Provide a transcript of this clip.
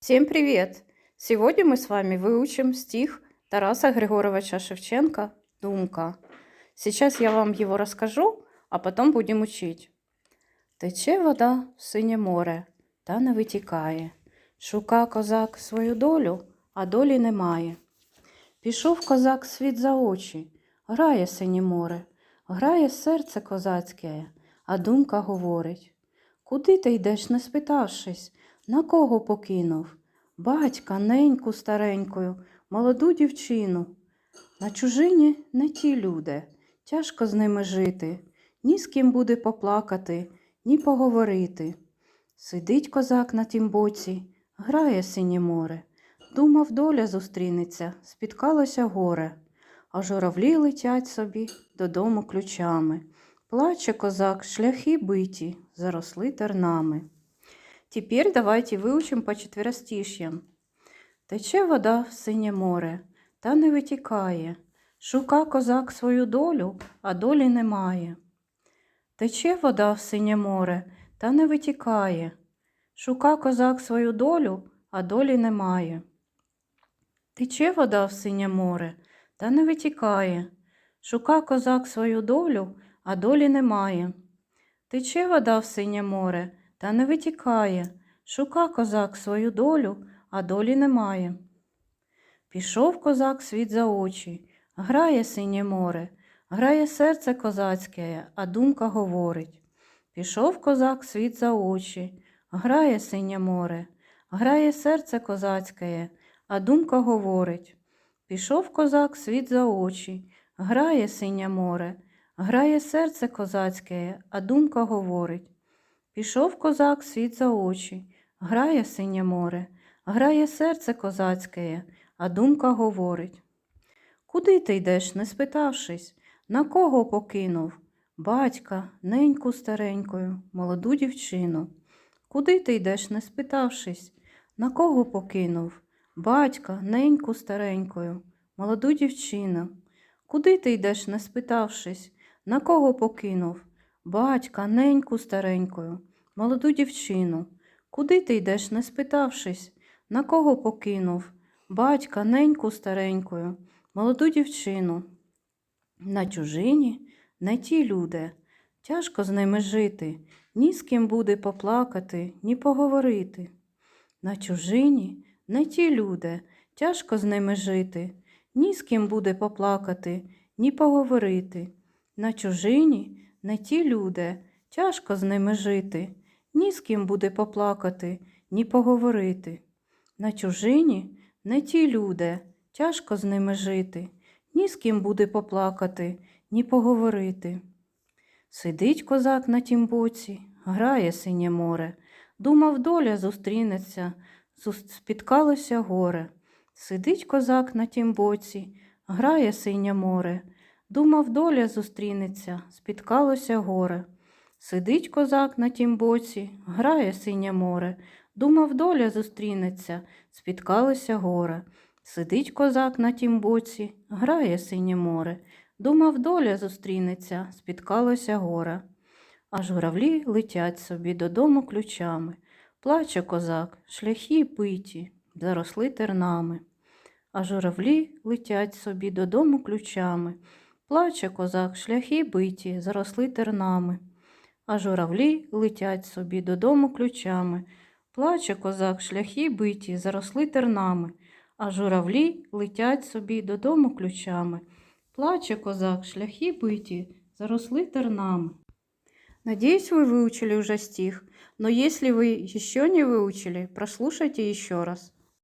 Всем привет! Сегодня мы с вами выучим стих Тараса Григоровича Шевченко «Думка». Сейчас я вам его расскажу, а потом будем учить. Тече вода в синє море, та не витікає. Шука козак свою долю, а долі немає. Пішов козак світ за очі, грає синє море, грає серце козацьке, а думка говорить. Куди ти йдеш, не спитавшись, на кого покинув? Батька, неньку старенькою, молоду дівчину. На чужині не ті люди, тяжко з ними жити, ні з ким буде поплакати, ні поговорити. Сидить козак на тім боці, грає синє море. Думав, доля зустрінеться, спіткалося горе, а журавлі летять собі додому ключами. Плаче козак, шляхи биті, заросли тернами. Теперь давайте выучим по четверостишьям. Тече вода в синє море, та не витікає. Шука козак свою долю, а долі немає. Тече вода в синє море, та не витікає. Шука козак свою долю, а долі немає. Тече вода в синє море, та не витікає. Шука козак свою долю, а долі немає. Тече вода в синє море, та не витікає. Шука козак свою долю, а долі немає. Пішов козак світ за очі, грає синє море, грає серце козацьке, а думка говорить. Пішов козак світ за очі, грає синє море, грає серце козацьке, а думка говорить. Пішов козак світ за очі, грає синє море, грає серце козацьке, а думка говорить. Пішов козак світ за очі, грає синє море, грає серце козацьке, а думка говорить. Куди ти йдеш, не спитавшись, на кого покинув? Батька, неньку старенькою, молоду дівчину. Куди ти йдеш, не спитавшись, на кого покинув? Батька, неньку старенькою, молоду дівчину. Куди ти йдеш, не спитавшись, на кого покинув? Батька, неньку старенькою, молоду дівчину. Куди ти йдеш, не спитавшись, на кого покинув? Батька, неньку старенькою, молоду дівчину. На чужині не ті люди, тяжко з ними жити, ні з ким буде поплакати, ні поговорити. На чужині не ті люди, тяжко з ними жити, ні з ким буде поплакати, ні поговорити. На чужині не ті люди, тяжко з ними жити, ні з ким буде поплакати, ні поговорити. На чужині не ті люди, тяжко з ними жити, ні з ким буде поплакати, ні поговорити. Сидить козак на тім боці, грає синє море, думав, доля зустрінеться, зус- спіткалося горе. Сидить козак на тім боці, грає синє море, думав, доля зустрінеться, спіткалося горе. Сидить козак на тім боці, грає синє море, думав, доля зустрінеться, спіткалося горе. Сидить козак на тім боці, грає синє море, думав, доля зустрінеться, спіткалося горе. А журавлі летять собі додому ключами. Плаче козак, шляхи питі, заросли тернами. А журавлі летять собі додому ключами. Плаче козак, шляхи биті, заросли тернами. А журавлі летять собі додому ключами. Плаче козак, шляхи биті, заросли тернами. А журавлі летять собі додому ключами. Плаче козак, шляхи биті, заросли тернами. Надеюсь, вы выучили уже стих, но если вы еще не выучили, прослушайте еще раз.